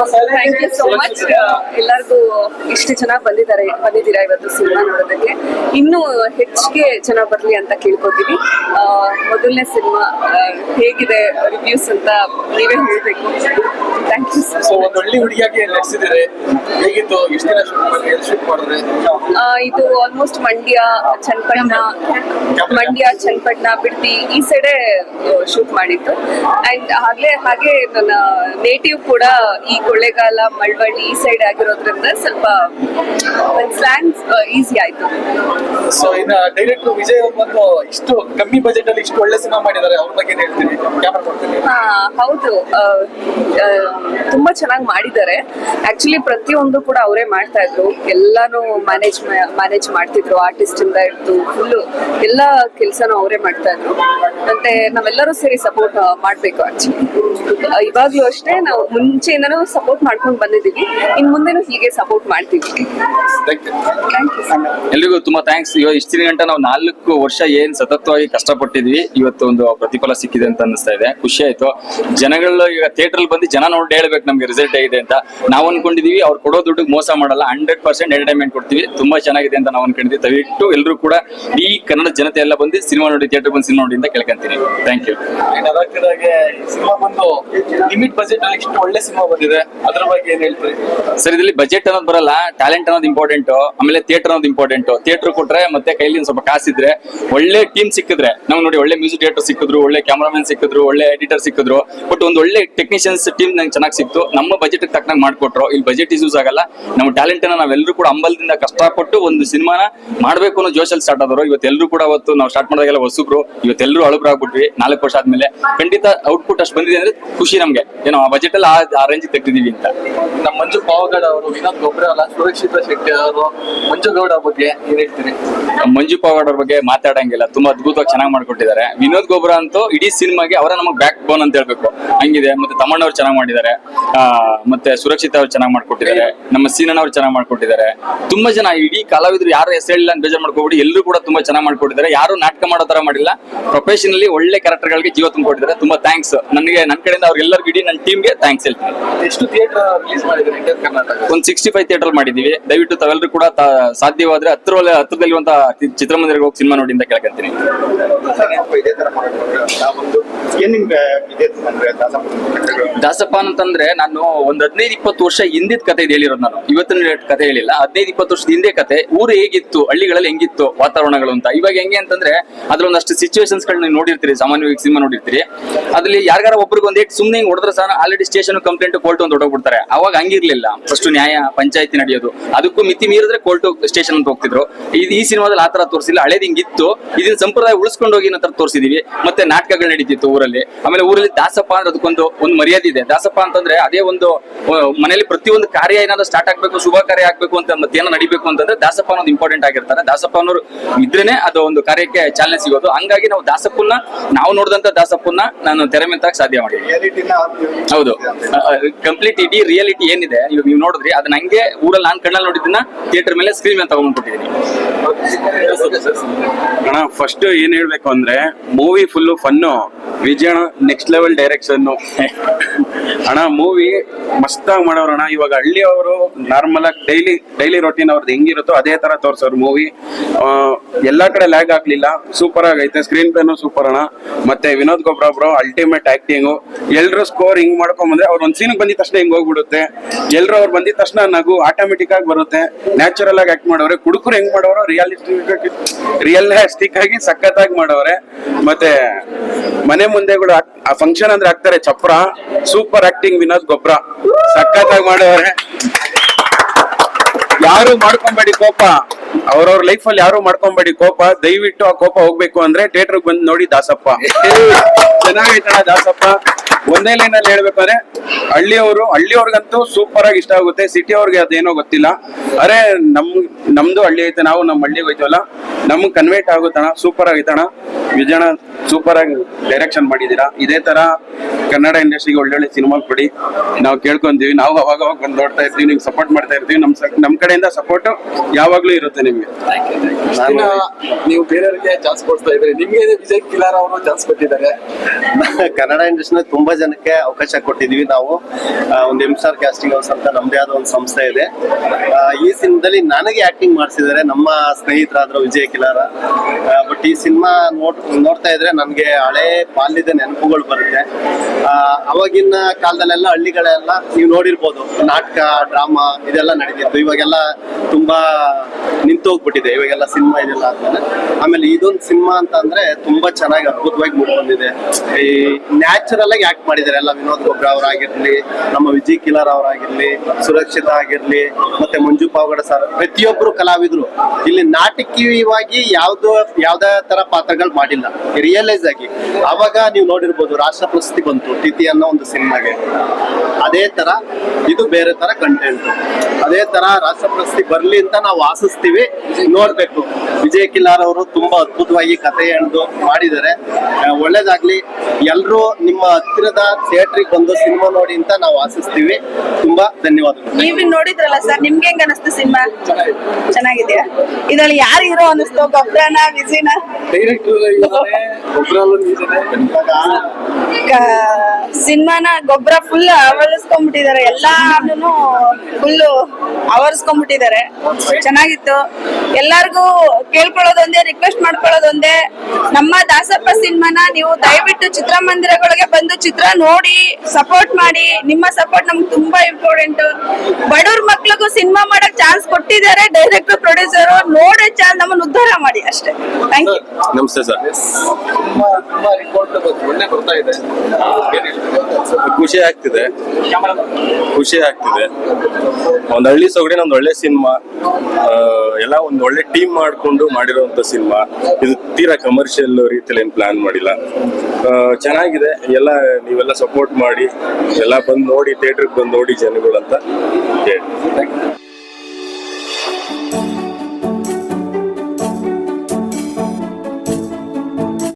Thank you so much ಎಲ್ಲರಿಗೂ ಇಷ್ಟು ಚೆನ್ನಾಗಿ ಬಂದಿದ್ದಾರೆ ಬಂದಿದ್ದೀರಾ ಇವತ್ತು ಸಿನಿಮಾ ನೋಡೋದಕ್ಕೆ? ಇನ್ನೂ ಹೆಚ್ಚಿಗೆ ಚೆನ್ನಾಗಿ ಬರಲಿ ಅಂತ ಕೇಳ್ಕೊತೀವಿ. ಮೊದಲನೇ ಸಿನಿಮಾ ಹೇಗಿದೆ ರಿವ್ಯೂಸ್ ಅಂತ ನೀವೇ ಹೇಳಬೇಕು. ಥ್ಯಾಂಕ್ ಯು ಸೊ ಒಂದು ಒಳ್ಳೆ ಹುಡುಗಿಯಾಗಿ ನಡೆಸಿದಿರಿ ಹೇಗಿತ್ತು? ಎಷ್ಟು ದಿನ ಶೂಟ್ ಮಾಡಿ ಶೂಟ್ ಮಾಡಿದ್ರೆ? ಇದು ಆಲ್ಮೋಸ್ಟ್ ಮಂಡ್ಯ ಚನ್ನಪಟ್ಟಣ ಮಂಡ್ಯ ಚನ್ನಪಟ್ಟಣ ಬಿಡ್ತಿ ಈ ಸೈಡೇ ಶೂಟ್ ಮಾಡಿತ್ತು ಅಂಡ್ ಆಗ್ಲೇ ಹಾಗೆ ನನ್ನ ನೇಟಿವ್ ಕೂಡ ಈ ಕೊಳ್ಳೇಗಾಲ ಮಳವಳ್ಳಿ ಈ ಸೈಡ್ ಆಗಿರೋದ್ರಿಂದ ಸ್ವಲ್ಪ ಸ್ಲ್ಯಾಂಗ್ ಈಸಿ ಆಯ್ತು. ಸೊ ಇನ್ನ ಡೈರೆಕ್ಟರ್ ವಿಜಯ್ ಅವ್ರು ಬಂದು ಇಷ್ಟು ಕಮ್ಮಿ ಬಜೆಟ್ ಅಲ್ಲಿ ಇಷ್ಟು ಒಳ್ಳೆ ಸಿನಿಮಾ ಮಾಡಿದ್ದಾರೆ ಅವ್ರ ಬಗ್ಗೆ ಹೇಳ್ತೀನಿ ಕ್ಯಾಮ್ರಾ ಕೊಡ್ತೀನಿ. ಹಾ ಹೌದು. ತುಂಬಾ ಚೆನ್ನಾಗಿ ಮಾಡಿದ್ದಾರೆ. ಆಕ್ಚುಲಿ ಪ್ರತಿಯೊಂದು ಕೂಡ ಅವರೇ ಮಾಡ್ತಾ ಇದ್ರು. ಎಲ್ಲಾನು ಮ್ಯಾನೇಜ್ ಮ್ಯಾನೇಜ್ ಮಾಡ್ತಿದ್ರು. ಆರ್ಟಿಸ್ಟ್ ಇಂದ ಹಿಡಿದು ಫುಲ್ಲು ಎಲ್ಲ ಕೆಲಸನೂ ಅವರೇ ಮಾಡ್ತಾ ಇದ್ರು. ಮತ್ತೆ ನಾವೆಲ್ಲರೂ ಸೇರಿ ಸಪೋರ್ಟ್ ಮಾಡ್ಬೇಕು ಆಕ್ಚುಲಿ ಇವಾಗ್ಲೂ ಅಷ್ಟೇ ನಾವು ಮುಂಚೆಯಿಂದನೂ ಸಪೋರ್ಟ್ ಮಾಡ್ಕೊಂಡು ಬಂದಿದ್ದೀವಿ. ಇನ್ ಮುಂದೆನೂ ಹೀಗೆ ಸಪೋರ್ಟ್ ಮಾಡ್ತೀವಿ. ಥ್ಯಾಂಕ್ ಯು ಥ್ಯಾಂಕ್ ಯು ಎಲ್ರಿಗೂ ತುಂಬಾ ಥ್ಯಾಂಕ್ಸ್ ಇವಾಗ ಇಷ್ಟು ಗಂಟೆ ನಾವು ನಾಲ್ಕು ವರ್ಷ ಏನ್ ಸತತವಾಗಿ ಕಷ್ಟಪಟ್ಟಿದ್ವಿ. ಇವತ್ತು ಒಂದು ಪ್ರತಿಫಲ ಸಿಕ್ಕಿದೆ ಅಂತ ಅನಿಸ್ತಾ ಇದೆ. ಖುಷಿ ಆಯ್ತು. ಜನಗಳು ಈಗ ಥಿಯೇಟರ್ ಬಂದು ಜನ ನೋಡಿ ಹೇಳ್ಬೇಕು ನಮ್ಗೆ ರಿಸಲ್ಟ್ ಆಗಿದೆ ಅಂತ. ನಾವು ಅನ್ಕೊಂಡಿದೀವಿ ಅವ್ರು ಕೊಡೋ ದುಡ್ಡು ಮೋಸ ಮಾಡಲ್ಲ. ಹಂಡ್ರೆಡ್ ಪರ್ಸೆಂಟ್ ಎಂಟರ್ಟೈನ್ಮೆಂಟ್ ಕೊಡ್ತೀವಿ. ತುಂಬಾ ಚೆನ್ನಾಗಿದೆ ಅಂತ ನಾವು ಅನ್ಕೊಂಡಿದ್ವಿ. ದಯವಿಟ್ಟು ಎಲ್ಲರೂ ಕೂಡ ಈ ಕನ್ನಡ ಜನತೆ ಎಲ್ಲ ಬಂದು ಸಿನಿಮಾ ನೋಡಿ ಥಿಯೇಟರ್ ಬಂದು ಸಿನಿಮಾ ನೋಡಿ ಅಂತ ಕೇಳ್ಕೊಂತೀನಿ. ಥ್ಯಾಂಕ್ ಯು ಸಿನಿಮಾ ಬಂದು ಲಿಮಿಟ್ ಬಜೆಟ್ ಅಲ್ಲಿ ಇಷ್ಟು ಒಳ್ಳೆ ಸಿನಿಮಾ ಬಂದಿದೆ. ಅದ್ರ ಬಗ್ಗೆ ಏನ್ ಹೇಳ್ತೀರಿ? ಸರ್, ಇದ್ರಲ್ಲಿ ಬಜೆಟ್ ಅನ್ನೋದು ಬರಲ್ಲ. ಟ್ಯಾಲೆಂಟ್ ಅನ್ನೋದು ಇಂಪಾರ್ಟೆಂಟ್ ಆಮೇಲೆ ಥಿಯೇಟರ್ ಅನ್ನೋದು ಇಂಪಾರ್ಟೆಂಟ್ ಥಿಯೇಟರ್ ಕೊಟ್ರೆ ಮತ್ತೆ ಕೈಲಿ ಸ್ವಲ್ಪ ಕಾಸಿದ್ರೆ ಒಳ್ಳೆ ಟೀಮ್ ಸಿಕ್ಕಿದ್ರೆ ನಾವು ನೋಡಿ ಒಳ್ಳೆ ಮ್ಯೂಸಿಕ್ ಡೈರೆಕ್ಟರ್ ಸಿಕ್ಕಿದ್ರು, ಒಳ್ಳೆ ಕ್ಯಾಮರಾಮನ್ ಸಿಕ್ಕಿದ್ರು, ಒಳ್ಳೆ ಎಡಿಟರ್ ಸಿಕ್ಕಿದ್ರು ಬಟ್ ಒಂದು ಒಳ್ಳೆ ಟೆಕ್ನಿಷಿಯನ್ಸ್ ಟೀಮ್ ನಂಗೆ ಚೆನ್ನಾಗಿ ಸಿಕ್ತು. ನಮ್ಮ ಬಜೆಟ್ ತಕ್ಕನಾಗ ಮಾಡ್ಕೊಟ್ರು. ಇಲ್ಲಿ ಬಜೆಟ್ ಯೂಸ್ ಆಗಲ್ಲ. ನಮ್ಮ ಟ್ಯಾಲೆಂಟ್ ಅನ್ನ ನಾವೆಲ್ಲರೂ ಕೂಡ ಅಂಬಲದಿಂದ ಕಷ್ಟಪಟ್ಟು ಒಂದು ಸಿನಿಮಾನ ಮಾಡಬೇಕು ಅನ್ನೋ ಜೋಶಲ್ಲಿ ಸ್ಟಾರ್ಟ್ ಆದ್ರು ಇವತ್ತೆಲ್ಲರೂ ಕೂಡ ಅವತ್ತು ನಾವು ಸ್ಟಾರ್ಟ್ ಮಾಡಿದಾಗೆಲ್ಲ ಹೊಸಬ್ರು. ಇವತ್ತೆಲ್ಲರೂ ಅಳುಬ್ರಾಗ್ಬಿಟ್ವಿ ನಾಲ್ಕು ವರ್ಷ ಆದ್ಮೇಲೆ ಖಂಡಿತ ಔಟ್ಪುಟ್ ಅಷ್ಟು ಬಂದಿದೆ ಅಂದ್ರೆ ಖುಷಿ ನಮ್ಗೆ. ಏನೋ ಆ ಬಜೆಟ್ ಅಲ್ಲಿ ಆ ರೇಂಜ್ ತೆಗ್ದಿದೀವಿ ಅಂತ ನಮ್ಮ ಮಂಜು ಪಾವಗಡ ಅವರು ವಿನೋದ್ ಗೊಬ್ಬರ ಅಲ್ಲ ಸುರಕ್ಷಿತ ಶೆಟ್ಟಿ ಅವರು ಮಂಜುಗೌಡ ಬಗ್ಗೆ ಏನ್ ಹೇಳ್ತೀರಿ? ಮಂಜು ಪಾವಗಡ ಅವ್ರ ಬಗ್ಗೆ ಮಾತಾಡಂಗಿಲ್ಲ ತುಂಬಾ ಅದ್ಭುತವಾಗಿ ಚೆನ್ನಾಗಿ ಮಾಡ್ಕೊಟ್ಟಿದ್ದಾರೆ. ವಿನೋದ್ ಗೊಬ್ಬರ ಅಂತೂ ಇಡೀ ಸಿನಿಮಾಗೆ ಅವರ ನಮಗೆ ಬ್ಯಾಕ್ ಬೋನ್ ಅಂತ ಹೇಳ್ಬೇಕು. ಹಂಗಿದೆ ಮತ್ತೆ ತಮ್ಮಣ್ಣವ್ರು ಚೆನ್ನಾಗಿ ಮಾಡಿದ್ದಾರೆ ಆ, ಮತ್ತೆ ಸುರಕ್ಷಿತ ಅವ್ರು ಚೆನ್ನಾಗಿ ಮಾಡ್ಕೊಟ್ಟಿದ್ದಾರೆ ನಮ್ಮ ಸೀನಣ್ಣ ಅವ್ರು ಚೆನ್ನಾಗಿ ಮಾಡ್ಕೊಟ್ಟಿದ್ದಾರೆ. ತುಂಬಾ ಜನ ಇಡೀ ಕಲಾವಿದ್ರು ಯಾರು ಹೆಸರು ಹೇಳಿಲ್ಲ ಅಂತ ಬೇಜಾರು ಮಾಡ್ಕೊಬಿಡಿ ಎಲ್ಲರೂ ಕೂಡ ತುಂಬಾ ಚೆನ್ನಾಗಿ ಮಾಡ್ಕೊಟ್ಟಿದ್ದಾರೆ. ಯಾರು ನಾಟಕ ಮಾಡೋ ತರ ಮಾಡಿಲ್ಲ ಪ್ರೊಫೆಷನಲಿ ಒಳ್ಳೆ ಕ್ಯಾರೆಕ್ಟರ್ಗಳಿಗೆ ಜೀವ ತುಂಬಿಕೊಟ್ಟಿದ್ದಾರೆ. ತುಂಬಾ ಥ್ಯಾಂಕ್ಸ್ ನನಗೆ ನನ್ನ ಕಡೆಯಿಂದ ಅವ್ರಿಗೆಲ್ಲರಿಗೂ ಇಡೀ ನನ್ನ ಟೀಮ್ಗೆ ಥ್ಯಾಂಕ್ಸ್ ಹೇಳ್ತೀನಿ. ಎಷ್ಟು ಥಿಯೇಟರ್ ರಿಲೀಸ್ ಮಾಡಿದ್ರೆ? ಒಂದು ಸಿಕ್ಸ್ಟಿ ಫೈವ್ ಥಿಯೇಟರ್ ಮಾಡಿದೀವಿ ದಯವಿಟ್ಟು ತಾವೆಲ್ಲರೂ ಕೂಡ ಸಾಧ್ಯವಾದ್ರೆ ಹತ್ರ ಒಂದು ಚಿತ್ರಮಂದಿರಕ್ಕೆ ಹೋಗಿ ಸಿನಿಮಾ ನೋಡಿ ಅಂತ ಕೇಳ್ಕೊಂತೀನಿ ದಾಸಪ್ಪ ಅಂತಂದ್ರೆ ನಾನು ಒಂದ್ ಹದಿನೈದು ಇಪ್ಪತ್ತು ವರ್ಷ ಹಿಂದಿದ್ ಕತೆ ಹೇಳಿರೋದು ನಾನು. ಇವತ್ತಿನ ಕತೆ ಹೇಳಿಲ್ಲ. ಹದಿನೈದು ಇಪ್ಪತ್ತು ವರ್ಷದ ಹಿಂದೆ ಕತೆ ಊರು ಹೇಗಿತ್ತು, ಹಳ್ಳಿಗಳಲ್ಲಿ ಹೆಂಗಿತ್ತು, ವಾತಾವರಣಗಳು ಅಂತ. ಇವಾಗ ಹೆಂಗೆ ಅಂತಂದ್ರೆ ಅದ್ರ ಒಂದಷ್ಟು ಸಿಚುವೇಶನ್ಸ್ ಗಳನ್ನ ನೋಡಿರ್ತೀರಿ. ಸಾಮಾನ್ಯವಾಗಿ ಸಿನಿಮಾ ನೋಡಿರ್ತೀರಿ. ಅದ್ರಲ್ಲಿ ಯಾರಿಗಾರ ಒಬ್ರಿಗೆ ಒಂದ್ ಸುಮ್ಮನೆ ಹೊಡೆದ್ರೆ ಸಹ ಆಲ್ರೆಡಿ ಸ್ಟೇಷನ್ ಕಂಪ್ಲೇಂಟ್ ಕೋರ್ಟ್ ಒಂದು ಹೊಡೋಗ್ಬಿಡ್ತಾರೆ ಅವಾಗ ಹಂಗಿರ್ಲಿಲ್ಲ ಫಸ್ಟ್ ನ್ಯಾಯ ಪಂಚಾಯತಿ ನಡೆಯೋದು. ಅದಕ್ಕೂ ಮಿತಿ ಮೀರಿದ್ರೆ ಕೋರ್ಟ್ ಸ್ಟೇಷನ್ ಅಂತ ಹೋಗ್ತಿದ್ರು. ಇದು ಈ ಸಿನಿಮಾದಲ್ಲಿ ಆತರ ತೋರಿಸಿಲ್ಲ. ಹಳೇದ್ ಹಿಂಗಿತ್ತು. ಇದನ್ನ ಸಂಪ್ರದಾಯ ಉಳಿಸ್ಕೊಂಡು ಹೋಗಿ ನಂತರ ತೋರಿಸಿದೀವಿ. ಮತ್ತೆ ನಾಟಕಗಳು ನಡೀತಿತ್ತು ಊರಲ್ಲಿ. ಆಮೇಲೆ ಊರಲ್ಲಿ ದಾಸಪ್ಪ ಅಂದ್ರೆ ಅದಕ್ಕೊಂದು ಒಂದು ಮರ್ಯಾದೆ ಇದೆ. ದಾಸಪ್ಪ ಅಂತಂದ್ರೆ ಅದೇ ಒಂದು ಮನೆಯಲ್ಲಿ ಪ್ರತಿಯೊಂದು ಕಾರ್ಯ ಏನಾದ್ರು ಸ್ಟಾರ್ಟ್ ಆಗ್ಬೇಕು ಶುಭ ಕಾರ್ಯ ಆಗ್ಬೇಕು ಅಂತ ಮತ್ತೆ ಏನೋ ನಡಿಬೇಕು ಅಂತಂದ್ರೆ ದಾಸಪ್ಪ ಅನ್ನೋದು ಇಂಪಾರ್ಟೆಂಟ್ ಆಗಿರ್ತಾರೆ. ದಾಸಪ್ಪ ಅನ್ನೋರು ಇದ್ರೇನೆ ಅದು ಒಂದು ಕಾರ್ಯಕ್ಕೆ ಚಾಲನೆ ಸಿಗೋದು. ಹಂಗಾಗಿ ನಾವು ದಾಸಪ್ಪನ್ನ ನಾವು ನೋಡಿದಂತ ದಾಸಪ್ಪನ್ನ ನಾನು ತೆರೆ ಸಾಧ್ಯ ಮಾಡಿದ್ದೀನಿ. ಹೌದು. ಕಂಪ್ಲೀಟ್ ಇಡೀ ರಿಯಾಲಿಟಿ ಏನಿದೆ? ಇವಾಗ ನೀವು ನೋಡಿದ್ರಿ, ಅದನ್ನ ಹಂಗೆ ಊರಲ್ಲಿ ನಾನ್ ಕಣ್ಣಲ್ಲಿ ನೋಡಿದ್ದನ್ನ ಥಿಯೇಟರ್ ಮೇಲೆ ಸ್ಕ್ರೀನ್ ಮೇಲೆ ತಗೊಂಡ್ಬಿಟ್ಟಿದ್ದೀನಿ ಅಣ್ಣ ಫಸ್ಟ್ ಏನ್ ಹೇಳ್ಬೇಕು ಅಂದ್ರೆ movie full fun Vijaya next level direction ಅಣ್ಣ ಮೂವಿ ಮಸ್ತಾಗಿ ಮಾಡೋರಣ್ಣ ಇವಾಗ ಹಳ್ಳಿ ಅವರು ನಾರ್ಮಲ್ ಆಗಿ ಡೈಲಿ ಡೈಲಿ ರೊಟೀನ್ ಅವ್ರದ್ದು ಹೆಂಗಿರುತ್ತೋ ಅದೇ ತರ ತೋರ್ಸೋರು ಮೂವಿ ಎಲ್ಲಾ ಕಡೆ ಲ್ಯಾಗ್ ಆಗ್ಲಿಲ್ಲ. ಸೂಪರ್ ಆಗೈತೆ. ಸ್ಕ್ರೀನ್ ಪ್ಲೇನು ಸೂಪರ್ ಅಣ್ಣ. ಮತ್ತೆ Vinod Gobra bro ultimate acting ಎಲ್ರು ಸ್ಕೋರ್ ಹಿಂಗ್ ಮಾಡ್ಕೊಂಬಂದ್ರೆ ಅವ್ರು ಒಂದ್ ಸೀನ್ ಬಂದಿದ ತಕ್ಷಣ ಹಿಂಗ್ ಹೋಗ್ಬಿಡುತ್ತೆ. ಎಲ್ರು ಅವ್ರು ಬಂದಿದ ತಕ್ಷಣ ನಗು ಆಟೋಮೆಟಿಕ್ ಆಗಿ ಬರುತ್ತೆ. ನ್ಯಾಚುರಲ್ ಆಗಿ ಆಕ್ಟ್ ಮಾಡೋರೆ. ಕುಡುಕರು ಹೆಂಗ್ ಮಾಡೋರು ರಿಯಾಲಿಸ್ಟಿಕ್ ಆಗಿ ರಿಯಲಿಸ್ಟಿಕ್ ಆಗಿ ಸಖತ್ತಾಗಿ ಮಾಡೋರೆ. ಮತ್ತೆ ಮನೆ ಮುಂದೆಗಳು ಆ ಫಂಕ್ಷನ್ ಅಂದ್ರೆ ಆಗ್ತಾರೆ ಚಪ್ರ. ಸೂಪರ್ ಆಕ್ಟಿಂಗ್ ವಿನೋದ್ ಸಖತ್ ಸಖತ್ತಾಗಿ ಮಾಡೋರೆ ಯಾರು ಮಾಡ್ಕೊಂಬೇಡಿ ಕೋಪ. ಅವ್ರವ್ರ ಲೈಫ್ ಅಲ್ಲಿ ಯಾರು ಮಾಡ್ಕೊಂಬೇಡಿ ಕೋಪ. ದಯವಿಟ್ಟು ಆ ಕೋಪ ಹೋಗ್ಬೇಕು ಅಂದ್ರೆ ಥಿಯೇಟರ್ ಬಂದು ನೋಡಿ ದಾಸಪ್ಪ. ಚೆನ್ನಾಗೈತಣ ದಾಸಪ್ಪ. ಒಂದೇ ಲೈನ್ ಅಲ್ಲಿ ಹೇಳ್ಬೇಕಾದ್ರೆ ಹಳ್ಳಿಯವರು ಹಳ್ಳಿಯವ್ರಿಗಂತೂ ಸೂಪರ್ ಆಗಿ ಇಷ್ಟ ಆಗುತ್ತೆ. ಸಿಟಿ ಅವ್ರಿಗೆ ಅದೇನೋ ಗೊತ್ತಿಲ್ಲ. ಅರೆ ನಮ್ ನಮ್ದು ಹಳ್ಳಿ ಐತೆ ನಾವು ನಮ್ಮ ಹಳ್ಳಿಗೆ ಹೋಯ್ತವಲ್ಲ? ನಮ್ಗ್ ಕನ್ವೇಟ್ ಆಗುತ್ತಣ ಸೂಪರ್ ಆಗಿತ್ತಣ ವಿಜಯಣ ಸೂಪರ್ ಆಗಿ ಡೈರೆಕ್ಷನ್ ಮಾಡಿದೀರಾ ಇದೇ ತರ ಕನ್ನಡ ಇಂಡಸ್ಟ್ರಿಗೆ ಒಳ್ಳೊಳ್ಳೆ ಸಿನಿಮಾ ಕೊಡಿ. ನಾವು ಕೇಳ್ಕೊಂತೀವಿ. ನಾವು ಅವಾಗ ಅವಾಗ ಬಂದು ನೋಡ್ತಾ ಇರ್ತೀವಿ. ನಿಮ್ಗೆ ಸಪೋರ್ಟ್ ಮಾಡ್ತಾ ಇರ್ತೀವಿ. ನಮ್ ಸ- ನಮ್ ಕಡೆಯಿಂದ ಸಪೋರ್ಟ್ ಯಾವಾಗ್ಲೂ ಇರುತ್ತೆ ನಿಮ್ಗೆ. ನೀವು ಬೇರೆಯವರಿಗೆ ಚಾನ್ಸ್ ಕೊಡ್ತಾ ಇದ್ರಿ ನಿಮ್ಗೆ ವಿಜಯ್ ಕಿಲಾರ್ ಅವರು ಚಾನ್ಸ್ ಕೊಟ್ಟಿದ್ದಾರೆ. ಕನ್ನಡ ಇಂಡಸ್ಟ್ರಿ ತುಂಬಾ ತುಂಬಾ ಜನಕ್ಕೆ ಅವಕಾಶ ಕೊಟ್ಟಿದೀವಿ ನಾವು ಒಂದು ಎಂ ಸ್ಟಾರ್ ಕ್ಯಾಸ್ಟಿಂಗ್ ಹೌಸ್ ಅಂತ ನಮ್ದೇ ಆದ ಒಂದು ಸಂಸ್ಥೆ ಇದೆ. ಈ ಸಿನಿಮಾದಲ್ಲಿ ನನಗೆ ಆಕ್ಟಿಂಗ್ ಮಾಡಿಸಿದ್ದಾರೆ ನಮ್ಮ ಸ್ನೇಹಿತರಾದ್ರು ವಿಜಯ್ ಕಿಲಾರ. ಬಟ್ ಈ ಸಿನಿಮಾ ನೋಡ್, ನೋಡ್ತಾ ಇದ್ರೆ ನನಗೆ ಹಳೆ ಬಾಲ್ಯದ ನೆನಪುಗಳು ಬರುತ್ತೆ. ಅವಾಗಿನ ಕಾಲದಲ್ಲೆಲ್ಲ ಹಳ್ಳಿಗಳೆಲ್ಲ ನೀವು ನೋಡಿರ್ಬೋದು, ನಾಟಕ, ಡ್ರಾಮಾ ಇದೆಲ್ಲ ನಡೀತಿತ್ತು. ಇವಾಗೆಲ್ಲ ತುಂಬಾ ನಿಂತೋಗ್ಬಿಟ್ಟಿದೆ ಇವಾಗೆಲ್ಲ ಸಿನಿಮಾ ಇದೆಲ್ಲ ಆದ್ಮೇಲೆ ಆಮೇಲೆ ಇದೊಂದು ಸಿನಿಮಾ ಅಂತ ಅಂದ್ರೆ ತುಂಬಾ ಚೆನ್ನಾಗಿ ಅದ್ಭುತವಾಗಿ ಮೂಡಿ ಬಂದಿದೆ. ಈ ನ್ಯಾಚುರಲ್ ಆಗಿ ಮಾಡಿದ್ದಾರೆ. ಎಲ್ಲ ವಿನೋದ್ ಗೊಬ್ರ ಅವರಾಗಿರ್ಲಿ, ನಮ್ಮ ವಿಜಯ್ ಕಿಲಾರ್ ಅವರಾಗಿರ್ಲಿ, ಸುರಕ್ಷಿತ ಆಗಿರ್ಲಿ, ಮತ್ತೆ ಮಂಜು ಪಾವಗಡ ಸರ್ ಪ್ರತಿಯೊಬ್ಬರು ಕಲಾವಿದರು, ಇಲ್ಲಿ ನಾಟಕೀಯವಾಗಿ ಯಾವ್ದು, ಯಾವ್ದೇ ತರ ಪಾತ್ರಗಳು ಮಾಡಿಲ್ಲ. ರಿಯಲೈಸ್ ಆಗಿ. ಅವಾಗ ನೀವು ನೋಡಿರ್ಬೋದು, ರಾಷ್ಟ್ರ ಪ್ರಶಸ್ತಿ ಬಂತು ತಿಥಿ ಅನ್ನೋ ಒಂದು ಸಿನಿಮಾಗೆ. ಅದೇ ತರ, ಇದು ಬೇರೆ ತರ ಕಂಟೆಂಟ್ ಅದೇ ತರ ರಾಷ್ಟ್ರ ಪ್ರಶಸ್ತಿ ಬರ್ಲಿ ಅಂತ ನಾವು ಆಶಿಸ್ತೀವಿ ನೋಡ್ಬೇಕು. ವಿಜಯ್ ಕಿಲಾರ್ ಅವರು ತುಂಬಾ ಅದ್ಭುತವಾಗಿ ಕಥೆ ಎಳೆದು ಮಾಡಿದ್ದಾರೆ. ಒಳ್ಳೇದಾಗ್ಲಿ, ಎಲ್ರೂ ನಿಮ್ಮ ಹತ್ತಿರದ ಥಿಯೇಟ್ರಿಗೆ ಬಂದು ಸಿನಿಮಾ ನೋಡಿ ಅಂತ ನಾವು ಆಶಿಸ್ತೀವಿ. ತುಂಬಾ ಧನ್ಯವಾದಗಳು. ನೀವು ನೋಡಿದ್ರಲ್ಲ ಸರ್ ನಿಮ್ಗೆ ಹೆಂಗ ಅನಿಸ್ತು ಸಿನಿಮಾ? ಚೆನ್ನಾಗಿದೆಯಾ? ಇದ್ರಲ್ಲಿ ಯಾರು ಹೀರೋ ಅನಿಸ್ತು ಗೊಬ್ಬರನ ವಿಜಿನ? ಸಿನಿಮಾನ ಗೊಬ್ಬರ ಫುಲ್ ಅವಳಿಸ್ಕೊಂಡ್ಬಿಟ್ಟಿದ್ದಾರೆ ಎಲ್ಲಾನು ಫುಲ್ ಅವರ್ಸ್ಕೊಂಡ್ಬಿಟ್ಟಿದ್ದಾರೆ ಚೆನ್ನಾಗಿತ್ತು. ಎಲ್ಲಾರ್ಗು ಕೇಳ್ಕೊಳ್ಳೋದೊಂದೇ ರಿಕ್ವೆಸ್ಟ್ ಮಾಡ್ಕೊಳ್ಳೋದೊಂದೇ. ನಮ್ಮ ದಾಸಪ್ಪ ಸಿನಿಮಾನ ನೀವು ದಯವಿಟ್ಟು ಚಿತ್ರಮಂದಿರಗಳಿಗೆ ಬಂದು ಚಿತ್ರ ನೋಡಿ ಸಪೋರ್ಟ್ ಮಾಡಿ. ನಿಮ್ಮ ಸಪೋರ್ಟ್ ನಮ್ಗೆ ತುಂಬಾ ಇಂಪಾರ್ಟೆಂಟ್ ಬಡವ್ರ ಮಕ್ಳಿಗೂ ಸಿನಿಮಾ ಮಾಡಕ್ ಚಾನ್ಸ್ ಕೊಟ್ಟಿದ್ದಾರೆ ಡೈರೆಕ್ಟರ್ ಪ್ರೊಡ್ಯೂಸರ್ ನೋಡೋ ಚಾನ್ಸ್ ನಮ್ಮನ್ನ ಉದ್ಧಾರ ಮಾಡಿ ಅಷ್ಟೇ. ಥ್ಯಾಂಕ್ ಯು ನಮಸ್ತೆ ಸರ್. ಖುಷಿ ಆಗ್ತಿದೆ. ಖುಷಿ ಆಗ್ತಿದೆ. ಒಂದು ಹಳ್ಳಿ ಸೊಗಡಿನ ಒಂದು ಒಳ್ಳೆ ಸಿನಿಮಾ. ಎಲ್ಲ ಒಂದು ಒಳ್ಳೆ ಟೀಮ್ ಮಾಡ್ಕೊಂಡು ಮಾಡಿರುವಂತ ಸಿನಿಮಾ. ಇದು ತೀರಾ ಕಮರ್ಷಿಯಲ್ ರೀತಿಯಲ್ಲಿ ಏನು ಪ್ಲಾನ್ ಮಾಡಿಲ್ಲ. ಚೆನ್ನಾಗಿದೆ. ಎಲ್ಲ ನೀವೆಲ್ಲ ಸಪೋರ್ಟ್ ಮಾಡಿ. ಎಲ್ಲ ಬಂದು ನೋಡಿ ಥಿಯೇಟರ್ಗೆ ಬಂದು ನೋಡಿ ಜನಗಳು ಅಂತ ಹೇಳಿ